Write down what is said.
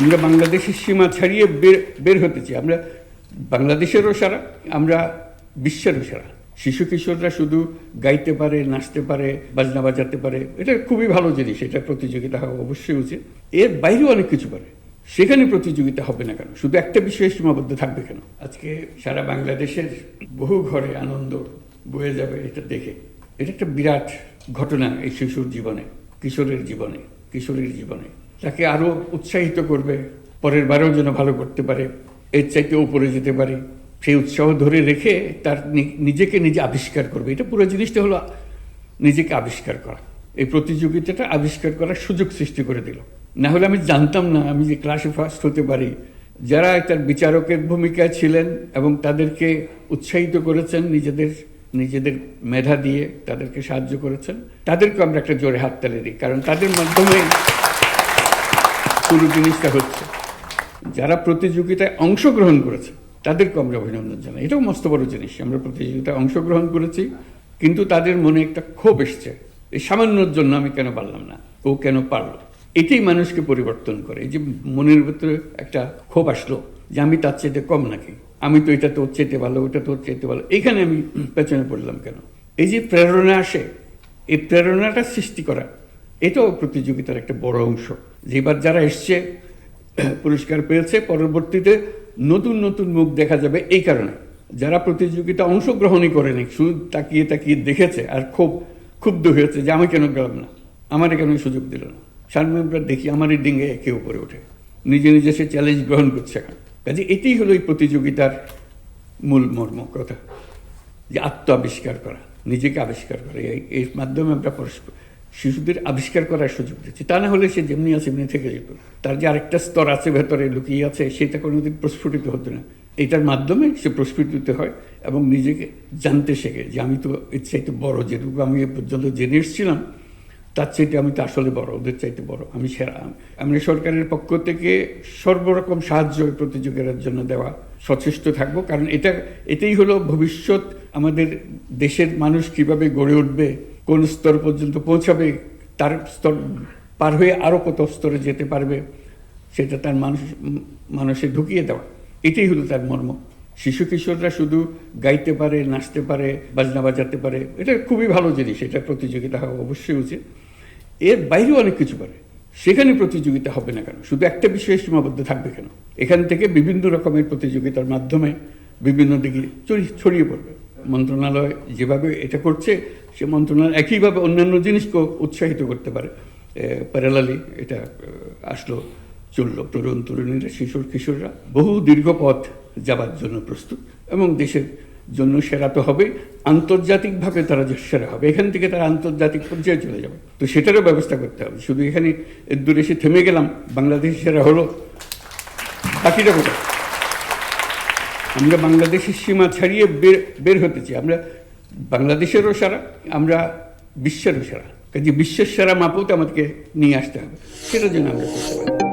আমরা বাংলাদেশের সীমা ছাড়িয়ে বের বের হতে চাই। আমরা বাংলাদেশেরও সারা, আমরা বিশ্বেরও সারা। শিশু কিশোররা শুধু গাইতে পারে, নাচতে পারে, বাজনা বাজাতে পারে, এটা খুবই ভালো জিনিস, এটা প্রতিযোগিতা হওয়া অবশ্যই উচিত। এর বাইরেও অনেক কিছু পারে। সেখানে প্রতিযোগিতা হবে না কেন? শুধু একটা বিষয়ে সীমাবদ্ধ থাকবে কেন? আজকে সারা বাংলাদেশের বহু ঘরে আনন্দ বয়ে যাবে এটা দেখে। এটা একটা বিরাট ঘটনা এই শিশুর জীবনে, কিশোরের জীবনে, কিশোরীর জীবনে। তাকে আরও উৎসাহিত করবে, পরের বারেও যেন ভালো করতে পারে, এর চাইতে উপরে যেতে পারে। সেই উৎসাহ ধরে রেখে তার নিজেকে নিজে আবিষ্কার করবে। এটা পুরো জিনিসটা হলো নিজেকে আবিষ্কার করা। এই প্রতিযোগিতাটা আবিষ্কার করার সুযোগ সৃষ্টি করে দিল। না হলে আমি জানতাম না, আমি যে ক্লাসে ফার্স্ট হতে পারি। যারা তার বিচারকের ভূমিকায় ছিলেন এবং তাদেরকে উৎসাহিত করেছেন নিজেদের নিজেদের মেধা দিয়ে তাদেরকে সাহায্য করেছেন তাদেরকে আমরা একটা জোরে হাততালি দিই। কারণ তাদের মাধ্যমে পুরো জিনিসটা হচ্ছে, যারা প্রতিযোগিতায় অংশগ্রহণ করেছে, তাদেরকে আমরা অভিনন্দন জানাই। এটাও মস্ত বড় জিনিস, আমরা প্রতিযোগিতায় অংশগ্রহণ করেছি, কিন্তু তাদের মনে একটা ক্ষোভ এসছে। এই সামান্যর জন্য আমি কেন পারলাম না? ও কেন পারল? এটাই মানুষকে পরিবর্তন করে। যে মনের ভিতরে একটা ক্ষোভ আসলো যে আমি তার চাইতে কম নাকি? আমি তো এটা তোর চাইতে ভালো, ওটা তোর চাইতে ভালো। এখানে আমি পেছনে পড়লাম কেন? এই যে প্রেরণা আসে, এই প্রেরণাটা সৃষ্টি করা এটাও প্রতিযোগিতার একটা বড় অংশ। যে এবার যারা এসছে, পুরস্কার পেয়েছে, পরবর্তীতে নতুন নতুন মুখ দেখা যাবে এই কারণে। যারা প্রতিযোগিতা অংশগ্রহণই করেনি, শুধু তাকিয়ে তাকিয়ে দেখেছে আর খুব ক্ষুব্ধ হয়েছে যে আমি কেন গেলাম না, আমার কেন সুযোগ দিল না। সামনে দেখি আমারই ডিঙ্গে একে উপরে ওঠে। নিজে নিজে সে চ্যালেঞ্জ গ্রহণ করছে এখন। কাজে এটাই হলো এই প্রতিযোগিতার মূল মর্ম কথা। যে আত্ম আবিষ্কার করা, নিজেকে আবিষ্কার করা। এই- এর মাধ্যমে আমরা পরস্পর শিশুদের আবিষ্কার করার সুযোগ দিচ্ছি তা না হলে সে যেমনি আছে এমনি থেকে যেত। তার যে আরেকটা স্তর আছে, ভেতরে লুকিয়ে আছে, সেটা কোনোদিন প্রস্ফুটিত হতো না। এটার মাধ্যমে সে প্রস্ফুটিত হয় এবং নিজেকে জানতে শেখে যে আমি তো এর চাইতে বড়, যেটুকু আমি এ পর্যন্ত জেনে এসেছিলাম, তার চাইতে আমি তো আসলে বড়, ওদের চাইতে বড়, আমি সেরা। আমরা সরকারের পক্ষ থেকে সর্বরকম সাহায্য প্রতিযোগিতার জন্য দেওয়া সচেষ্ট থাকব, কারণ এটা, এটাই হলো ভবিষ্যৎ আমাদের দেশের মানুষ কীভাবে গড়ে উঠবে কোন স্তর পর্যন্ত পৌঁছাবে, তার স্তর পার হয়ে আরও কত স্তরে যেতে পারবে, সেটা তার মানুষ, মানুষে ঢুকিয়ে দেওয়া। এটাই হলো তার মর্ম। শিশু কিশোররা শুধু গাইতে পারে, নাচতে পারে, বাজনা বাজাতে পারে, এটা খুবই ভালো জিনিস, এটা প্রতিযোগিতা হওয়া অবশ্যই উচিত। এর বাইরেও অনেক কিছু পারে, সেখানে প্রতিযোগিতা হবে না কেন? শুধু একটা বিষয়ে সীমাবদ্ধ থাকবে কেন? এখান থেকে বিভিন্ন রকমের প্রতিযোগিতার মাধ্যমে বিভিন্ন দিকে ছড়িয়ে পড়বে। মন্ত্রণালয় যেভাবে এটা করছে সে মন্ত্রণালয় একইভাবে অন্যান্য জিনিসকেও উৎসাহিত করতে পারে। প্যারালালি এটা আসলো চলল। তরুণ তরুণীরা, শিশুর কিশোররা বহু দীর্ঘ পথ যাবার জন্য প্রস্তুত এবং দেশের জন্য সেরা তো হবে আন্তর্জাতিকভাবে তারা সেরা হবে, এখান থেকে তারা আন্তর্জাতিক পর্যায়ে চলে যাবে। তো সেটারও ব্যবস্থা করতে হবে। শুধু এখানে এর দূরে এসে থেমে গেলাম, বাংলাদেশ সেরা হলো। বাকিটা কোথায় আমরা বাংলাদেশের সীমা ছাড়িয়ে বের বের হতে চাই। আমরা বাংলাদেশেরও সারা, আমরা বিশ্বেরও সারা। কাজে বিশ্বের সেরা মাপও তো আমাদেরকে নিয়ে আসতে হবে। সেটার জন্য আমরা করতে পারি।